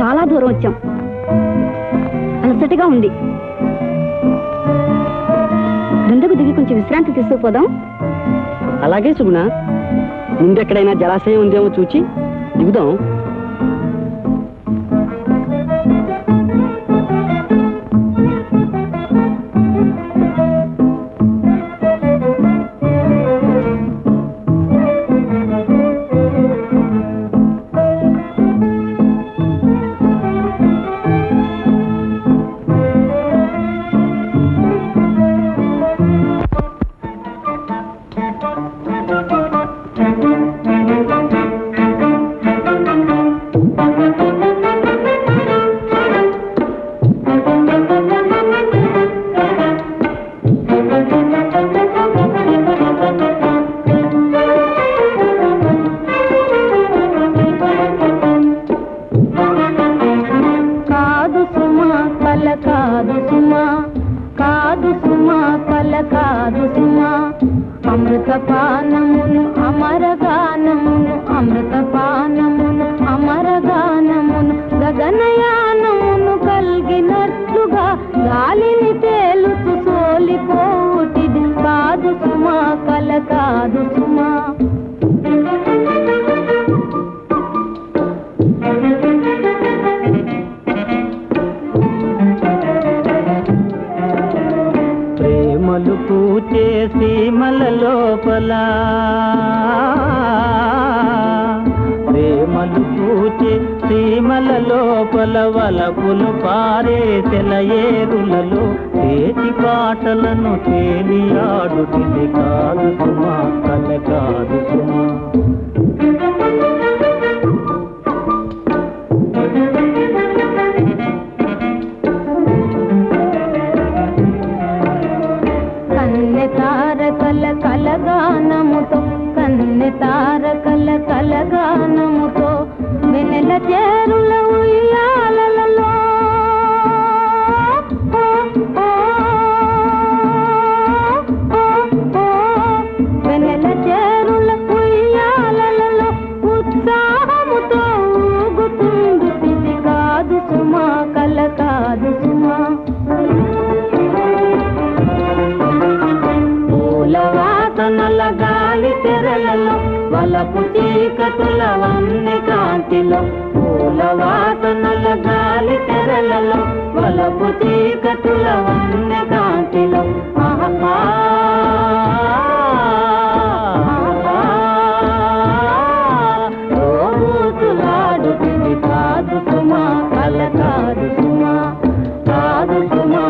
చాలా దూరం వచ్చాం. అలసటగా ఉంది. ముందుకు దిగి కొంచెం విశ్రాంతి తీసుకుపోదాం. అలాగే సుగుణ ముందెక్కడైనా జలాశయం ఉందేమో చూచి దిగుదాం. కాదు సుమా అమృత పానమును అమరగానమును అమృత పానమును అమరగానమును గగనయానమును కలిగినట్లుగా గాలిని తేలుతూ సోలిపోటిది కాదు సుమా కల కాదు సుమా. తలుపు చేసి మల లోపల. ప్రేమలు పూచే సీమల లోపల వలపులు పారే సెలయేరులలో చేతి పాటలను తేలియాడుతుంది తారకల కలగానముతో వెనెల చేరుల ఉయ్యాలలో వలపు చీకటుల వన్ని కాంతిలో పూల వాసనల గాలి తెరలలో వలపు చీకటుల వన్ని కాంతిలో. ఆహా రోజులాడుతుంది కాదు సుమా కాదు సుమా